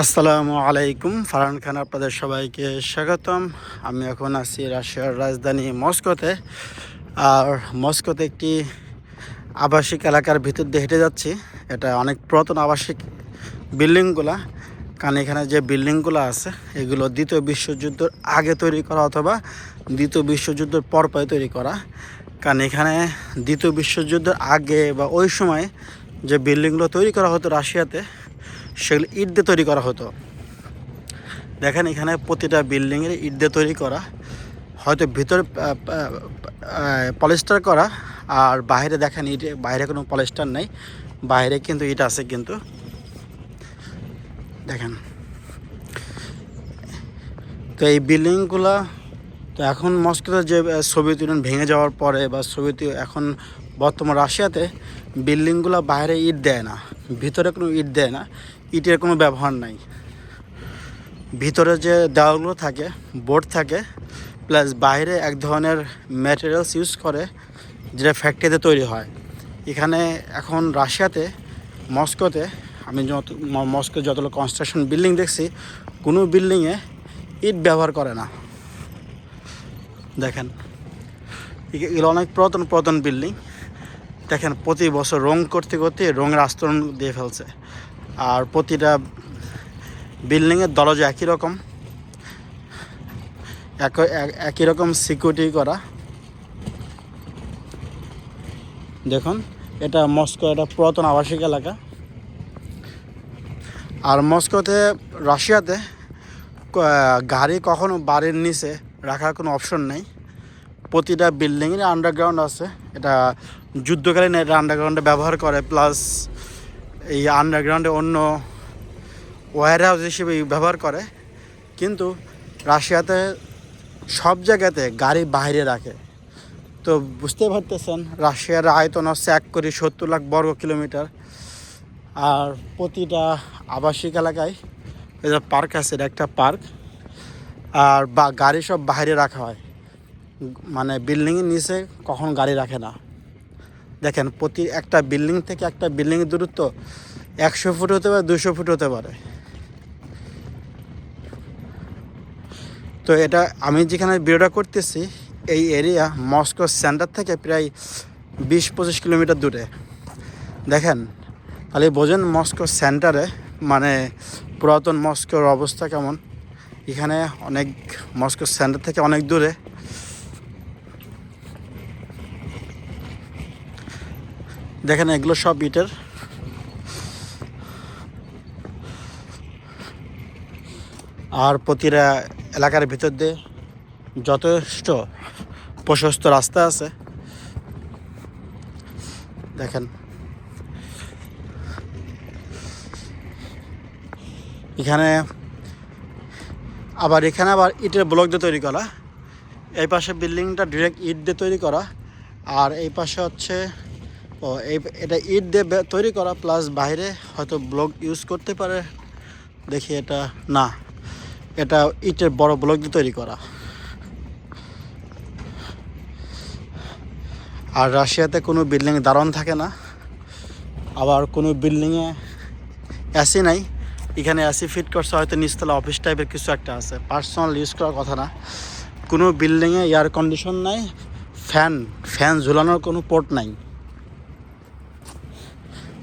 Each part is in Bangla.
আসসালামু আলাইকুম, ফারহান খান আপনাদের সবাইকে স্বাগতম। আমি এখন আছি রাশিয়ার রাজধানী মস্কোতে। আর মস্কোতে একটি আবাসিক এলাকার ভিতর দিয়ে হেঁটে যাচ্ছি। এটা অনেক পুরাতন আবাসিক বিল্ডিংগুলা। কারণ এখানে যে বিল্ডিংগুলো আছে, এগুলো দ্বিতীয় বিশ্বযুদ্ধের আগে তৈরি করা অথবা দ্বিতীয় বিশ্বযুদ্ধের পর পরে তৈরি করা। কারণ এখানে দ্বিতীয় বিশ্বযুদ্ধের আগে বা ওই সময় যে বিল্ডিংগুলো তৈরি করা হতো রাশিয়াতে সেগুলো ইট দিয়ে তৈরি করা হতো। দেখেন এখানে প্রতিটা বিল্ডিংয়ের ইট দিয়ে তৈরি করা। হয়তো ভিতরে পলিস্টার করা আর বাইরে দেখেন ইট, বাইরে কোনো পলিস্টার নেই। বাইরে কিন্তু ইট আছে কিন্তু। দেখেন। তো এই বিল্ডিংগুলা তো এখন মস্কোতে যে সোভিয়েত ইউনিয়ন ভেঙে যাওয়ার পরে বা সোভিয়েত এখন বর্তমান রাশিয়াতে বিল্ডিংগুলো বাইরে ইট দেয় না, ভিতরে কোনো ইট দেয় না। ইটের কোনো ব্যবহার নাই। ভিতরে যে দেওয়ালগুলো থাকে বোর্ড থাকে প্লাস বাইরে এক ধরনের ম্যাটেরিয়ালস ইউজ করে, যেটা ফ্যাক্টরিতে তৈরি হয়। এখানে এখন রাশিয়াতে, মস্কোতে, আমি যত মস্কো যতগুলো কনস্ট্রাকশন বিল্ডিং দেখছি, কোনো বিল্ডিংয়ে ইট ব্যবহার করে না। দেখেন এগুলো অনেক পুরাতন পুরাতন বিল্ডিং দেখেন, প্রতি বছর রং করতে করতে রঙের আস্তরণ দিয়ে ফেলছে। আর প্রতিটা বিল্ডিংয়ের দরজা একই রকম। এক- এক- একই রকম সিকিউরিটি করা। দেখুন, এটা মস্কো, এটা পুরাতন আবাসিক এলাকা। আর মস্কোতে, রাশিয়াতে গাড়ি কখনো বাড়ির নিচে রাখার কোনো অপশন নেই। প্রতিটা বিল্ডিংয়ের আন্ডারগ্রাউন্ড আছে। এটা যুদ্ধকালীন এটা আন্ডারগ্রাউন্ডে ব্যবহার করে প্লাস এই আন্ডারগ্রাউন্ডে অন্য ওয়ার হাউস হিসেবে ব্যবহার করে, কিন্তু রাশিয়াতে সব জায়গাতে গাড়ি বাইরে রাখে। তো বুঝতে পারতেছেন, রাশিয়ার আয়তন হচ্ছে এক কোটি সত্তর লাখ বর্গ কিলোমিটার। আর প্রতিটা আবাসিক এলাকায় এটা পার্ক আছে, এটা একটা পার্ক আর বা গাড়ি সব বাইরে রাখা হয়। মানে বিল্ডিংয়ের নিচে কখন গাড়ি রাখে না। দেখেন, প্রতি একটা বিল্ডিং থেকে একটা বিল্ডিংয়ের দূরত্ব একশো ফুট হতে পারে, দুশো ফুট হতে পারে। তো এটা আমি যেখানে ভিডিওটা করতেছি, এই এরিয়া মস্কো সেন্টার থেকে প্রায় বিশ পঁচিশ কিলোমিটার দূরে। দেখেন তাহলে বোঝেন মস্কো সেন্টারে মানে পুরাতন মস্কোর অবস্থা কেমন। এখানে অনেক মস্কো সেন্টার থেকে অনেক দূরে। দেখেন এগুলো সব ইটের। আর প্রতিটা এলাকার ভিতর দিয়ে যথেষ্ট প্রশস্ত রাস্তা আছে। দেখেন। এখানে আবার এখানে আবার ইটের ব্লক দিয়ে তৈরি করা। এই পাশে বিল্ডিংটা ডিরেক্ট ইট দিয়ে তৈরি করা। আর এই পাশে হচ্ছে ও, এই এটা ইট দিয়ে তৈরি করা প্লাস বাইরে হয়তো ব্লক ইউজ করতে পারে। দেখি এটা, না, এটা ইটের বড় ব্লক দিয়ে তৈরি করা। আর রাশিয়াতে কোনো বিল্ডিং দারণ থাকে না। আবার কোনো বিল্ডিংয়ে এসি নাই। এখানে এসি ফিট করছে, হয়তো নিচতলা অফিস টাইপের কিছু একটা আছে। পার্সোনাল ইউজ করার কথা না। কোনো বিল্ডিংয়ে এয়ার কন্ডিশন নাই ফ্যান ফ্যান ঝুলানোর কোনো পোর্ট নাই।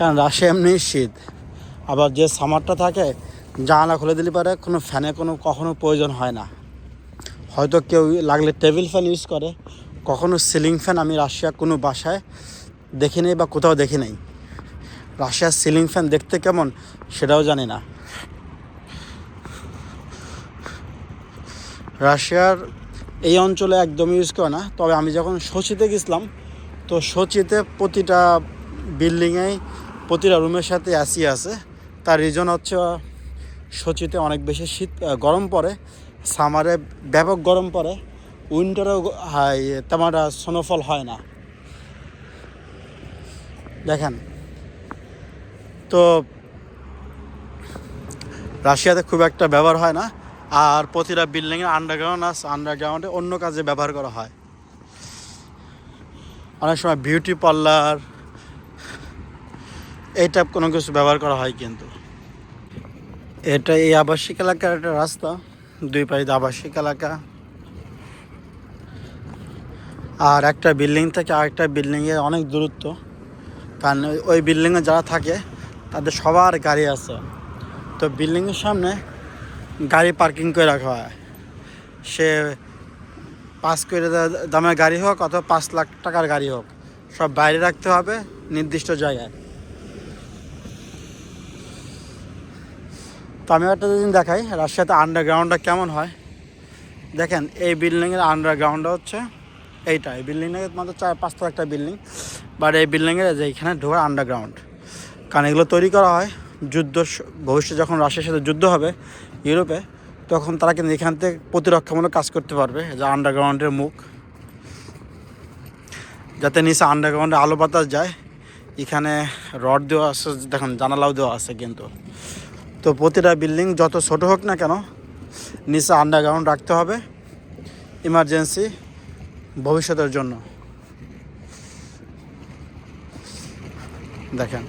কারণ রাশিয়া এমনি শীত। আবার যে সামারটা থাকে, জানালা খুলে দিলে পারে, কোনো ফ্যানে কোনো কখনো প্রয়োজন হয় না। হয়তো কেউ লাগলে টেবিল ফ্যান ইউজ করে। কখনো সিলিং ফ্যান আমি রাশিয়া কোনো বাসায় দেখি নেই বা কোথাও দেখি নাই। রাশিয়ার সিলিং ফ্যান দেখতে কেমন সেটাও জানি না। রাশিয়ার এই অঞ্চলে একদম ইউজ করে না। তবে আমি যখন সোচিতে গেছিলাম, তো সোচিতে প্রতিটা বিল্ডিংয়েই প্রতিটা রুমের সাথে এসি আছে। তার রিজন হচ্ছে, সোচিতে অনেক বেশি শীত গরম পড়ে সামারে ব্যাপক গরম পড়ে উইন্টারেও তেমন স্নোফল হয় না। দেখেন, তো রাশিয়াতে খুব একটা ব্যবহার হয় না, আর প্রতিটা বিল্ডিংয়ে আন্ডারগ্রাউন্ড আছে আন্ডারগ্রাউন্ডে অন্য কাজে ব্যবহার করা হয়। অনেক সময় বিউটি পার্লার এই টাইপ কোনো কিছু ব্যবহার করা হয় কিন্তু। এটা এই আবাসিক এলাকার একটা রাস্তা, দুই পাশে আবাসিক এলাকা। আর একটা বিল্ডিং থেকে আরেকটা বিল্ডিংয়ে অনেক দূরত্ব। কারণ ওই- বিল্ডিংয়ে যারা থাকে, তাদের সবার গাড়ি আছে। তো বিল্ডিংয়ের সামনে গাড়ি পার্কিং করে রাখা হয়। সে পাঁচ কোটি দামের গাড়ি হোক অথবা পাঁচ লাখ টাকার গাড়ি হোক, সব বাইরে রাখতে হবে নির্দিষ্ট জায়গায়। তো আমি একটা দিন দেখাই, রাজশাহীতে আন্ডারগ্রাউন্ডটা কেমন হয়। দেখেন, এই বিল্ডিংয়ের আন্ডারগ্রাউন্ডটা হচ্ছে এইটা। এই বিল্ডিংটা মাত্র চার পাঁচতলা একটা বিল্ডিং বাট এই বিল্ডিংয়ের যে এখানে ঢোকার আন্ডারগ্রাউন্ড কারণ এগুলো তৈরি করা হয় যুদ্ধ ভবিষ্যতে যখন রাশিয়ার সাথে যুদ্ধ হবে ইউরোপে, তখন তারা কিন্তু এখান থেকে প্রতিরক্ষামূলক কাজ করতে পারবে, যে আন্ডারগ্রাউন্ডের মুখ। যাতে নিচে আন্ডারগ্রাউন্ডে আলো বাতাস যায়, এখানে রড দেওয়া আছে, দেখুন, জানালাও দেওয়া আছে কিন্তু। তো প্রতিটা বিল্ডিং যত ছোট হোক না কেন, নিচে আন্ডারগ্রাউন্ড রাখতে হবে ইমার্জেন্সি ভবিষ্যতের জন্য। দেখেন।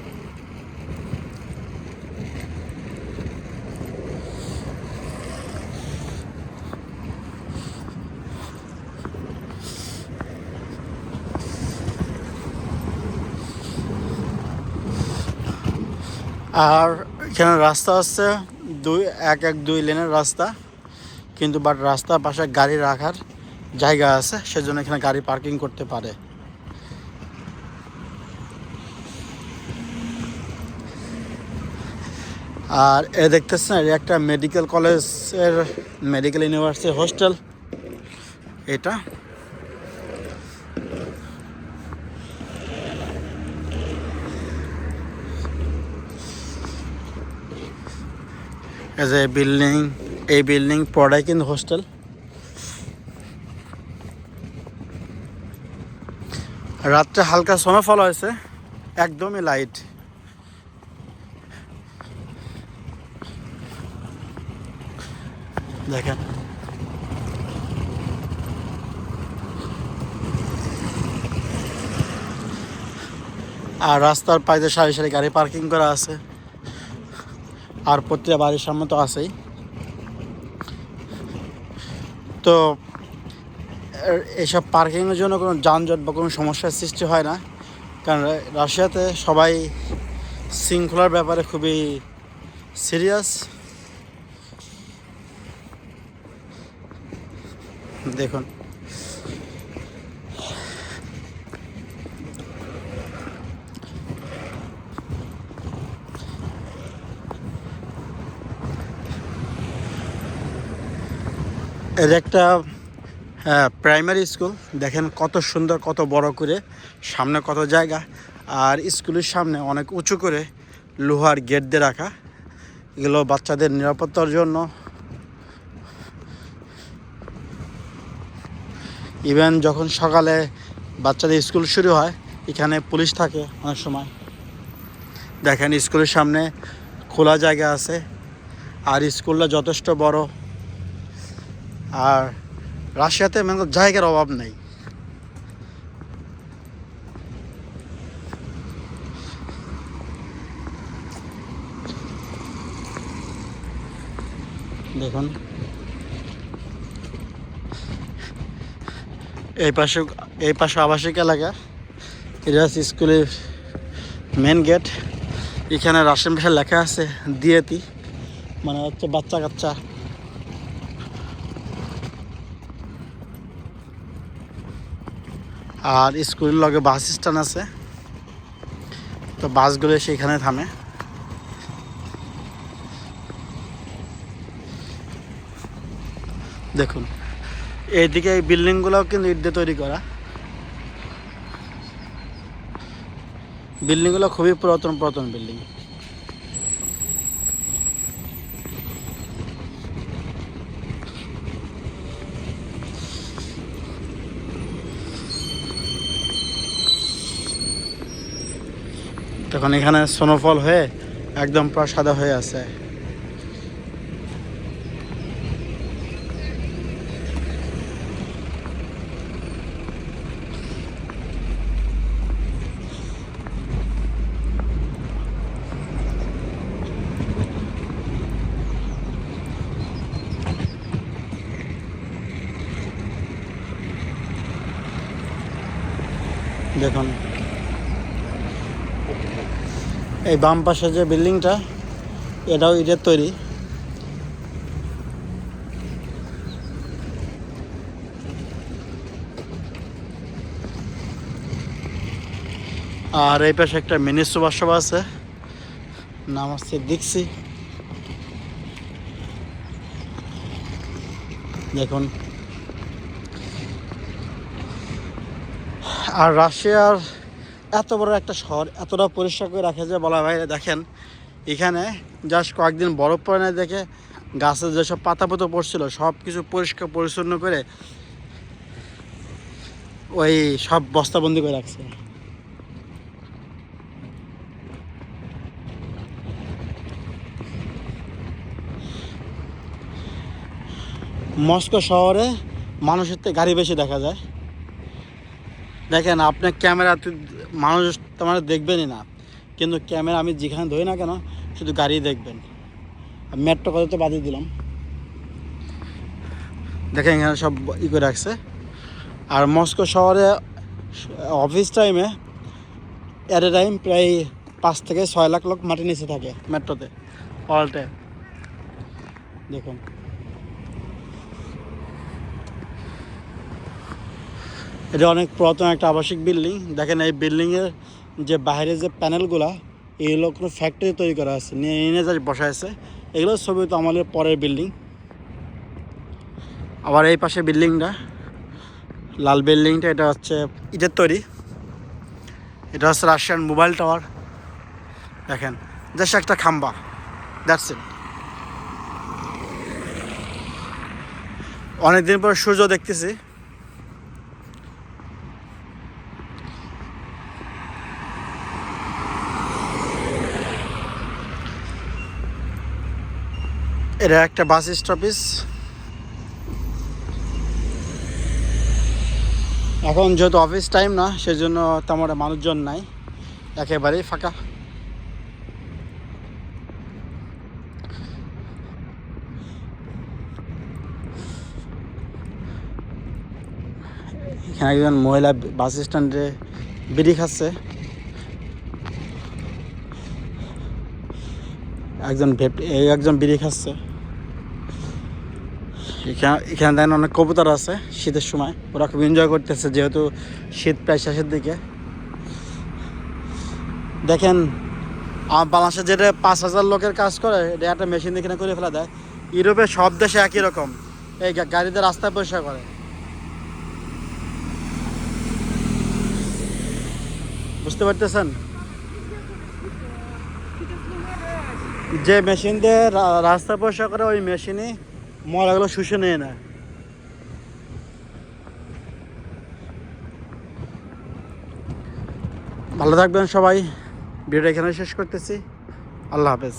আর এখানে রাস্তা হচ্ছে দুই, এক এক, দুই লেনের রাস্তা। কিন্তু বাট রাস্তার পাশে গাড়ি রাখার জায়গা আছে, সেজন্য এখানে গাড়ি পার্কিং করতে পারে। আর এ দেখতেছেন এটা একটা মেডিকেল কলেজের মেডিকেল ইউনিভার্সিটি হোস্টেল এটা। এজ এ বিল্ডিং এই বিল্ডিং পড়ায় কিন্তু হোস্টেল রাত্রে হালকা স্নোফল হয়েছে, একদমই লাইট দেখেন। আর রাস্তার পাশে সারি সারি গাড়ি পার্কিং করা আছে। আর প্রতিটা বাড়ির সামনে তো আছেই। তো এসব পার্কিংয়ের জন্য কোনো যানজট বা কোনো সমস্যার সৃষ্টি হয় না। কারণ রাশিয়াতে সবাই শৃঙ্খলার ব্যাপারে খুবই সিরিয়াস। দেখুন। এর একটা প্রাইমারি স্কুল দেখেন কত সুন্দর, কত বড় করে, সামনে কত জায়গা। আর স্কুলের সামনে অনেক উঁচু করে লোহার গেট দিয়ে রাখা। এগুলো বাচ্চাদের নিরাপত্তার জন্য। ইভেন যখন সকালে বাচ্চাদের স্কুল শুরু হয়, এখানে পুলিশ থাকে অনেক সময়। দেখেন স্কুলের সামনে খোলা জায়গা আছে। আর স্কুলটা যথেষ্ট বড়। আর রাশিয়াতে মানে জায়গার অভাব নেই। দেখুন। এই পাশে এই পাশে আবাসিক এলাকা। এটা হচ্ছে স্কুলের মেন গেট এখানে রাশিয়ান ভাষায় লেখা আছে, দিয়েতি। মানে হচ্ছে বাচ্চা কাচ্চা আর স্কুলের লগে বাস স্ট্যান্ড আছে। তো বাসগুলো সেখানে থামে। দেখুন, এইদিকে এই বিল্ডিংগুলোও কিন্তু ইট দিয়ে তৈরি করা। বিল্ডিংগুলো খুবই পুরাতন পুরাতন বিল্ডিং। তখন এখানে সোনফল হয়ে একদম প্রসাদা সাদা হয়ে আছে। দেখুন এই বাম পাশে যে বিল্ডিংটা, এটাও ইটের তৈরি। আর এই পাশে একটা মিনি সুভাষ সভা আছে, নাম হচ্ছে দিক্সি দেখুন। আর রাশিয়ার এত বড় একটা শহর, এতটা পরিষ্কার করে রাখে যে বলা ভাই দেখেন, এখানে জাস্ট কয়েকদিন বরফ পড়ে না দেখে গাছের যেসব পাতা পতো পড়ছিল সব কিছু পরিষ্কার পরিচ্ছন্ন করে ওই সব বস্তাবন্দি করে রাখছে। মস্কো শহরে মানুষের থেকে গাড়ি বেশি দেখা যায়। দেখেন আপনার ক্যামেরাতে মানুষ তোমার দেখবেনই না। কিন্তু ক্যামেরা আমি যেখানে ধরি না কেন, শুধু গাড়ি দেখবেন। মেট্রো কথা তো বাদই দিলাম। দেখেন, এখানে সব ই করে রাখছে। আর মস্কো শহরে অফিস টাইমে অ্যাট এ টাইম প্রায় পাঁচ থেকে ছয় লাখ লোক মাটির নিচে থাকে মেট্রোতে অল টাইম দেখুন। এটা অনেক পুরাতন একটা আবাসিক বিল্ডিং। দেখেন এই বিল্ডিংয়ের যে বাইরে যে প্যানেলগুলা, এগুলো কোনো ফ্যাক্টরি তৈরি করা আছে। নিয়ে এনে যা বসা আছে। এগুলো ছবি তো আমাদের পরের বিল্ডিং। আবার এই পাশে বিল্ডিংটা, লাল বিল্ডিংটা, এটা হচ্ছে ইটের তৈরি। এটা হচ্ছে রাশিয়ান মোবাইল টাওয়ার। দেখেন, জাস্ট একটা খাম্বা। দ্যাটস ইট অনেকদিন পর সূর্য দেখতেছি। এটা একটা বাস স্টপেজ। এখন যেহেতু অফিস টাইম না, সেজন্য তেমন মানুষজন নাই। একেবারেই ফাঁকা। এখানে একজন মহিলা বাস স্ট্যান্ডে বিড়ি খাচ্ছে। একজন একজন বিড়ি খাচ্ছে। এখানে দেখেন অনেক কবুতর আছে শীতের সময়। ওরা খুব এনজয় করতেছে যেহেতু শীত প্রায় শেষের দিকে। দেখেন বাংলাদেশে যেটা পাঁচ হাজার লোকের কাজ করে, এটা একটা মেশিন এখানে করে ফেলা দেয়। ইউরোপের সব দেশে একই রকম। এই গাড়িতে রাস্তায় পরিষ্কার করে। বুঝতে পারতেছেন? যে মেশিন দিয়ে রাস্তা পরিষ্কার করে, ওই মেশিনে ময়লাগুলো শুষে নেয় না। ভালো থাকবেন সবাই। ভিডিওটা এখানে শেষ করতেছি। আল্লাহ হাফেজ।